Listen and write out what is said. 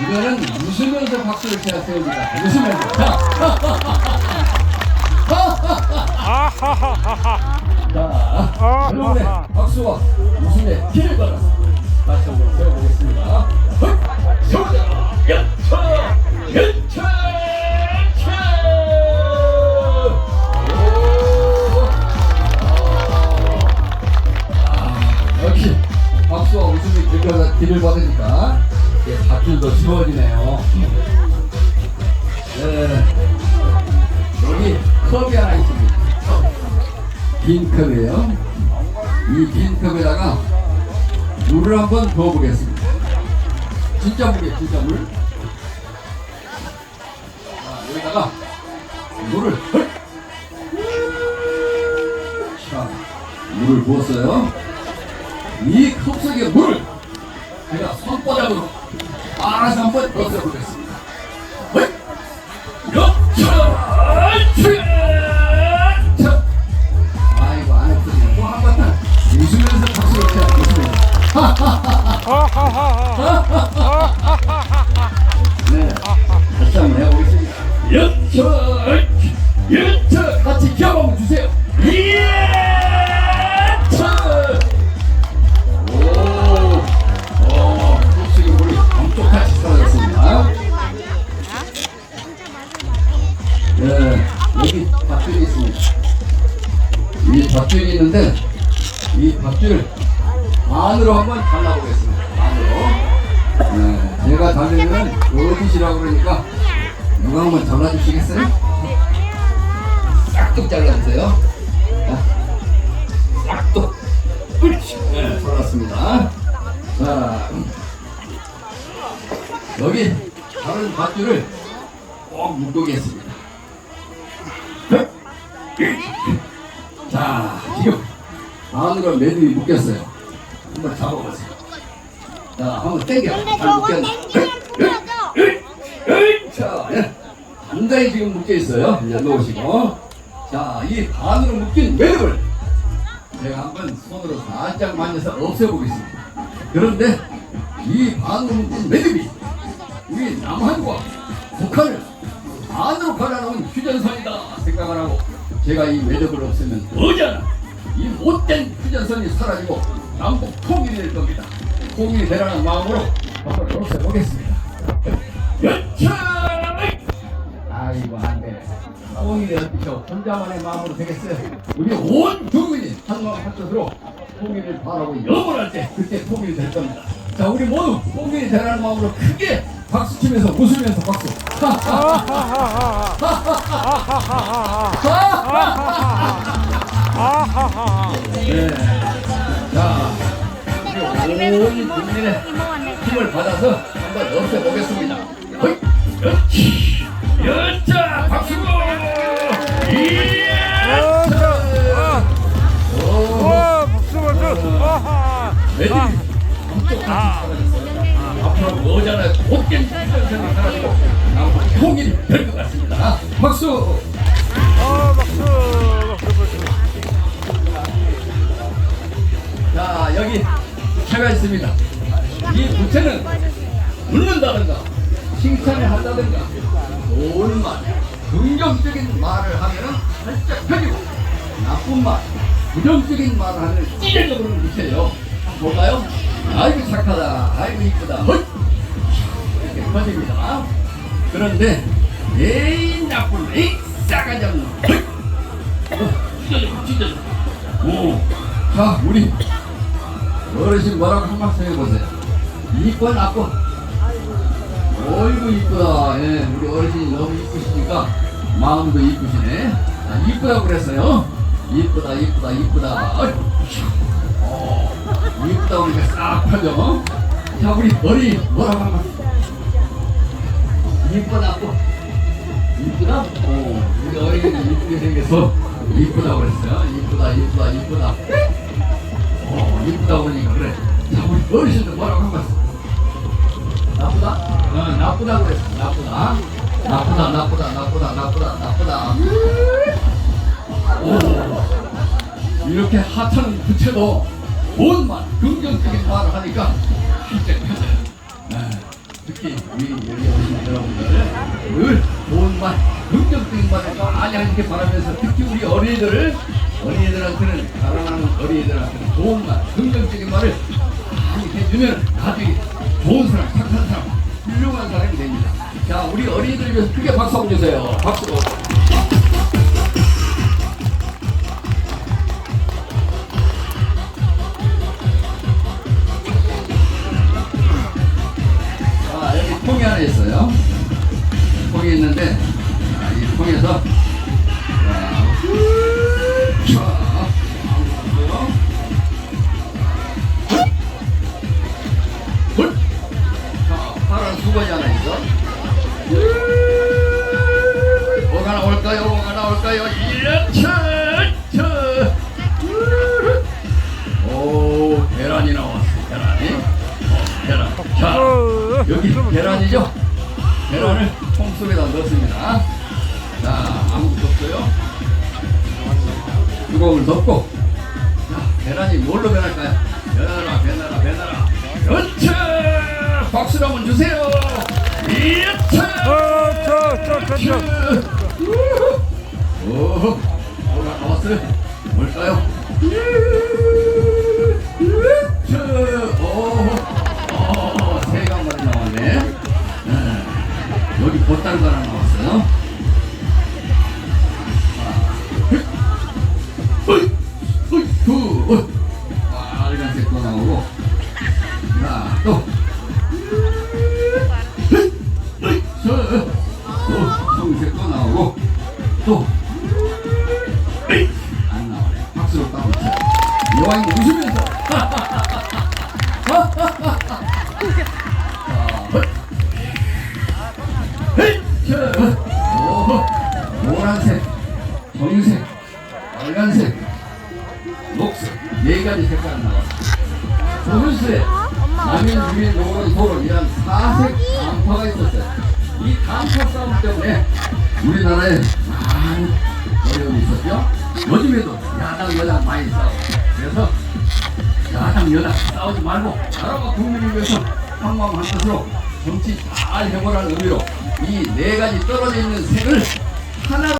이거는 웃으면서 박수를 쳐야 됩니다. 웃으면서. 자, 자, 여러분의 박수와 웃음의 길을 걸어서 다시 한번 세워보겠습니다. 헐, 세우자, 연차, 연차, 아, 박수와 웃음이 길을, 길을 받으니까 이게 밧줄도 쉬워지네요. 네, 여기 컵이 하나 있습니다. 빈 컵이에요. 이 빈 컵에다가 물을 한번 부어보겠습니다. 진짜 물이에요, 진짜 물. 자, 여기다가 물을 헐! 자, 물을 부었어요. 이 컵 속에 물을 제가 손바닥으로 알아서 한번 넣어보겠습니다. 헐! 자, 이 밧줄이 있는데 이 밧줄을 반으로 한번 잘라보겠습니다. 반으로. 네, 제가 잘리면 어디시라고 그러니까 누가 한번 잘라주시겠어요? 싹둑 잘라주세요. 자, 싹둑. 네, 잘랐습니다. 자, 여기 다른 밧줄을 꼭 묶겠습니다. 자, 지금 안으로 매듭이 묶였어요. 한번 잡아보세요. 자, 한번 당겨. 근데 묶였나? 땡기면. 자, 예. 단단히 지금 묶여 있어요. 이제 놓으시고. 자, 이 반으로 묶인 매듭을 제가 한번 손으로 살짝 만져서 없애보겠습니다. 그런데 이 반으로 묶인 매듭이 우리 남한과 북한을 반으로 갈라놓은 휴전선이다 생각을 하고 제가 이 매듭을 없애면 머지않아 이 못된 휴전선이 사라지고 남북 통일이 될 겁니다. 통일이 되라는 마음으로 한번 없애보겠습니다. 연철! 아이고 안돼. 통일이 어떻게 혼자만의 마음으로 되겠어요? 우리 온 국민이 한마음 한뜻으로 통일을 바라고 영원할 때 그때 통일이 될 겁니다. 자 우리 모두 통일이 되라는 마음으로 크게 박수 치면서 웃으면서 박수. 네. 자, 우리 온 국민의 힘을 받아서 한번 없애보겠습니다. 허이, 여치, 여자, 박수! 이야! 오, 와, 박수 박수. 엄청 사라졌어요. 앞으로 머잖아 곧게 생각 사라지고 아무 통일이 될 것 같습니다. 박수! 아, 박수. 박수 박수. 자, 여기 부채가 있습니다. 이 부채는 웃는다든가 칭찬을 한다든가 좋은 말, 긍정적인 말을 하면은 살짝 펴지고 나쁜 말, 부정적인 말을 하면 찢어져버리는 부채예요. 볼까요? 아이고 착하다, 아이고 이쁘다, 헐! 이렇게 퍼집니다. 그런데 에이 나쁜 에이 싸가지 없는 찢어져, 찢어져. 오, 자 우리 어르신 뭐라고 한 말씀 해보세요. 이뻐 나뻐. 어이구 이쁘다. 예, 우리 어르신이 너무 이쁘시니까 마음도 이쁘시네. 아, 이쁘다고 그랬어요. 이쁘다 이쁘다 이쁘다. 어, 이쁘다 그러니까 싹 펴져. 자 우리 어리 뭐라고 한 말씀. 이뻐 나뻐. 이쁘다? 어, 우리 어린이는 이쁘게 생겨서 이쁘다고 그랬어요. 이쁘다 이쁘다 이쁘다. 어, 이쁘다 보니까 그래. 자, 우리 어르신들 뭐라고 한 말씀. 나쁘다? 어, 나쁘다 그랬어. 나쁘다. 나쁘다, 나쁘다, 나쁘다, 나쁘다, 나쁘다. 오, 이렇게 하찮은 부채도 온만 긍정적인 말을 하니까 실제 편해요. 네. 특히 우리 여기 오신 여러분들은 늘 좋은 말, 긍정적인 말을 많이 하시길 바라면서 특히 우리 어린이들을 어린이들한테는 사랑하는 어린이들한테는 좋은 말, 긍정적인 말을 많이 해주면 나중에 좋은 사람, 착한 사람, 훌륭한 사람이 됩니다. 자, 우리 어린이들 위해서 크게 박수 한번 주세요. 박수. 자, 뚜껑을 덮고. 자, 계란이 뭘로 변할까요? 변하라, 변하라, 변하라. 그렇지! 박수를 한번 주세요! 이렇게! 어. 오, 뭐가 나왔어요? 뭘까요? 오, 오, 세 강만이 나왔네. 네. 여기 보따리가 하나 나왔어요. 어이, 어이, 두, 어이. 빨간색도 나오고. 자, 또. 어이, 어이, 저, 어, 청색도 나오고. 또. 에이, 안 나오네. 박수로 따고 있어. 여왕이 웃으면서. 오, 노란색, 정색, 빨간색, 네 가지 색깔 나왔어. 조선시대 남인, 유민, 노론, 소론 이런 사색 단파가 있었어요. 이 단파 싸움 때문에 우리나라에 많은 어려움이 있었죠. 요즘에도 야당, 여당 많이 싸워. 그래서 야당, 여당 싸우지 말고 나라와 국민을 위해서 한마음 한뜻으로 정치 잘 해보라는 의미로 이 네 가지 떨어져 있는 색을 하나로